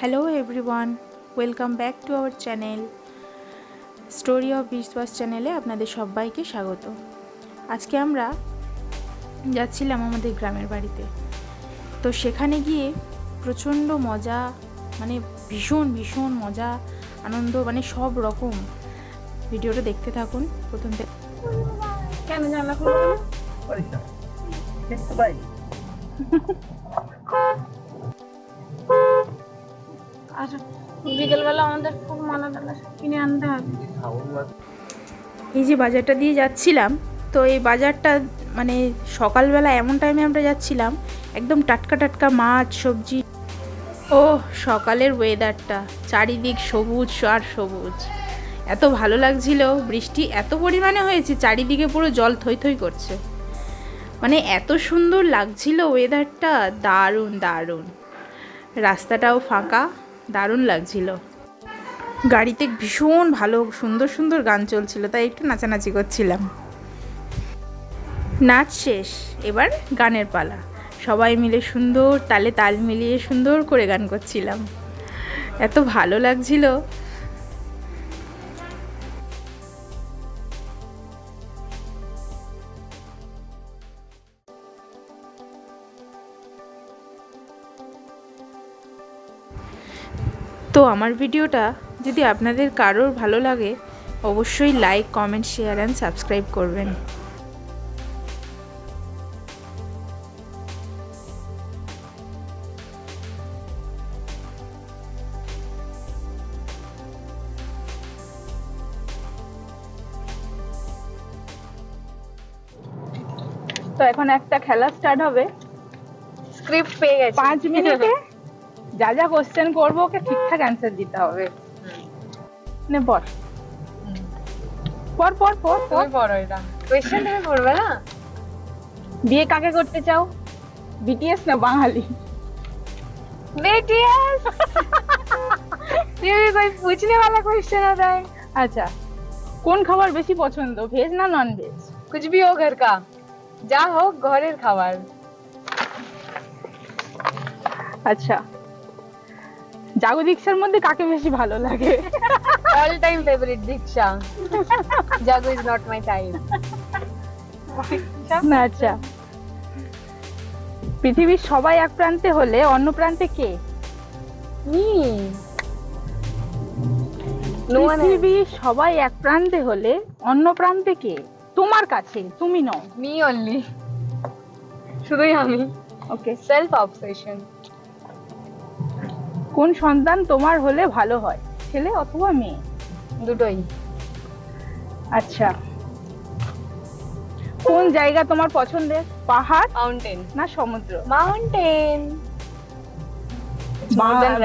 Hello everyone welcome back to our channel story of Biswas চ্যানেলে আপনাদের সবাইকে স্বাগত। আজকে আমরা যাচ্ছিলাম আমাদের গ্রামের বাড়িতে। তো সেখানে গিয়ে প্রচণ্ড মজা মানে ভীষণ ভীষণ মজা আনন্দ মানে সব রকম। ভিডিওটা দেখতে থাকুন প্রথম থেকে কেন জানলা খুলবো না? পারিস না আচ্ছা বিকেলবেলা আমাদের খুব কিনে আনতে হবে। এই যে বাজারটা দিয়ে যাচ্ছিলাম, তো এই বাজারটা মানে সকালবেলা এমন টাইমে আমরা যাচ্ছিলাম, একদম টাটকা টাটকা মাছ, সবজি। ও, সকালের ওয়েদারটা চারিদিক সবুজ আর সবুজ। এত ভালো লাগছিল, বৃষ্টি এত পরিমাণে হয়েছে, চারিদিকে পুরো জল থই থই করছে। মানে এত সুন্দর লাগছিল ওয়েদারটা দারুণ দারুণ। রাস্তাটাও ফাঁকা দারুণ লাগছিল। গাড়িতে ভীষণ ভালো, সুন্দর সুন্দর গান চলছিল, তাই একটু নাচানাচি করছিলাম। নাচ শেষ, এবার গানের পালা। সবাই মিলে সুন্দর তালে তাল মিলিয়ে সুন্দর করে গান করছিলাম। এত ভালো লাগছিল। তো আমার ভিডিওটা যদি আপনাদের কারোর ভালো লাগে অবশ্যই like comment share and subscribe করবেন। তো এখন একটা খেলা স্টার্ট হবে। স্ক্রিপ্ট পেয়ে গেছি। পাঁচ মিনিটে যা যা কোশ্চেন করবো ওকে ঠিকঠাক অ্যান্সার দিতে হবে নে পর পর পর পর পর তুমি পড়ো এটা কোয়েশ্চেন তুমি পড়বে না বিয়ে কাকে করতে চাও বিটিএস না বাঙালি बीटीएस ये भी कोई पूछने वाला क्वेश्चन होता है আচ্ছা কোন খাবার বেশি পছন্দ ভেজ না নন ভেজ कुछ भी हो घर का যা হোক ঘরের খাবার আচ্ছা জাগো দীক্ষার মধ্যে কাকে বেশি ভালো লাগে? All time favourite Diksha. Jago is not my time না আচ্ছা। পৃথিবীর সবাই এক প্রান্তে হলে অন্য প্রান্তে কে? পৃথিবীর সবাই এক প্রান্তে হলে অন্য প্রান্তে কে? তোমার কাছে তুমি নও। মি অনলি শুধুই আমি। ওকে সেলফ অবসেশন কোন সন্তান তোমার হলে ভালো হয় ছেলে অথবা মেয়ে? দুটোই। আচ্ছা। কোন জায়গা তোমার পছন্দের পাহাড় মাউন্টেন না সমুদ্র? মাউন্টেন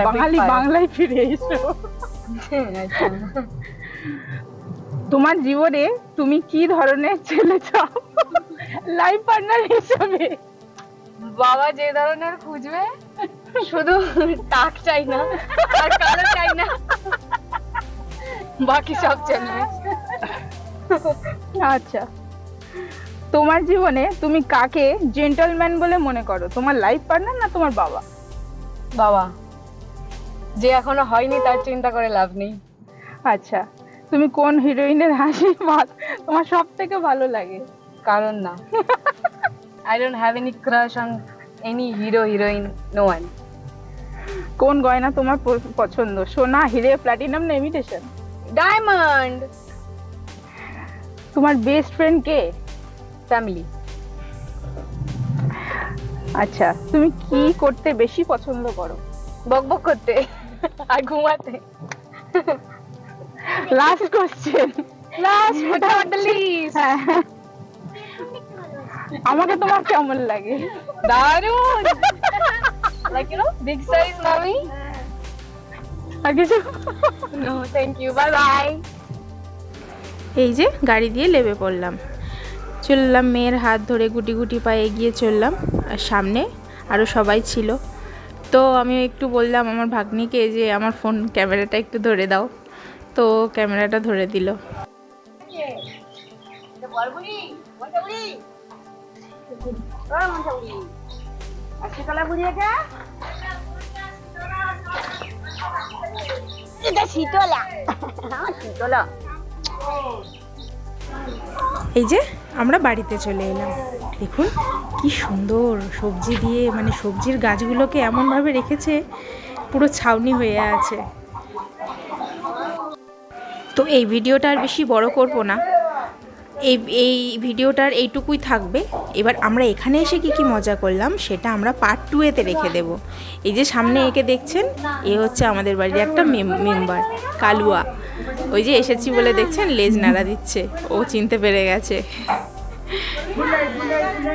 বাঙালি বাংলায় ফিরে এসো। তোমার জীবনে তুমি কি ধরনের ছেলে চাও? লাইফ পার্টনার হিসেবে। বাবা যে ধরনের খুঁজবে? শুধু টাক চাই না আর কালো চাই না। বাকি সব চলবে আচ্ছা। তোমার জীবনে তুমি কাকে জেন্টলম্যান বলে মনে করো? তোমার লাইফ পার্টনার না তোমার বাবা? বাবা। যে এখনও হয়নি তার চিন্তা করে লাভ নেই। আচ্ছা। তুমি কোন হিরোইনের হাসি তোমার সব থেকে ভালো লাগে? কারণ না। I don't have any crush on any hero heroine no one কোন গয়না তোমার পছন্দ? সোনা হিরে প্লাটিনাম না ইমিটেশন ডায়মন্ড তোমার বেস্ট ফ্রেন্ড কে? ফ্যামিলি আচ্ছা তুমি কি করতে বেশি পছন্দ করো? বক বক করতে আর ঘুমাতে। Last question last but not the least আমাকে তোমার কেমন লাগে? দারুণ like you know big size মামি আর কিছু no thank you bye bye এই যে গাড়ি দিয়ে লেবে পড়লাম। চললাম মেয়ের হাত ধরে গুটি গুটি পায়ে এগিয়ে চললাম আর সামনে আরও সবাই ছিল। তো আমি একটু বললাম আমার ভাগ্নিকে যে আমার ফোন ক্যামেরাটা একটু ধরে দাও। তো ক্যামেরাটা ধরে দিল। আজকে কালা বুড়িয়াটা তো শীতলা। আমার শীতলা। এই যে আমরা বাড়িতে চলে এলাম। দেখুন কি সুন্দর সবজি দিয়ে মানে সবজির গাছগুলোকে এমনভাবে রেখেছে পুরো ছাউনি হয়ে আছে। তো এই ভিডিওটা আর বেশি বড় করব না। এই এই ভিডিওটার এইটুকুই থাকবে। এবার আমরা এখানে এসে কি কি মজা করলাম সেটা আমরা পার্ট টু এতে রেখে দেব। এই যে সামনে একে দেখছেন, এ হচ্ছে আমাদের বাড়ির একটা মেম্বার কালুয়া। ওই যে এসেছি বলে দেখছেন, লেজ নাড়া দিচ্ছে। ও চিনতে পেরে গেছে।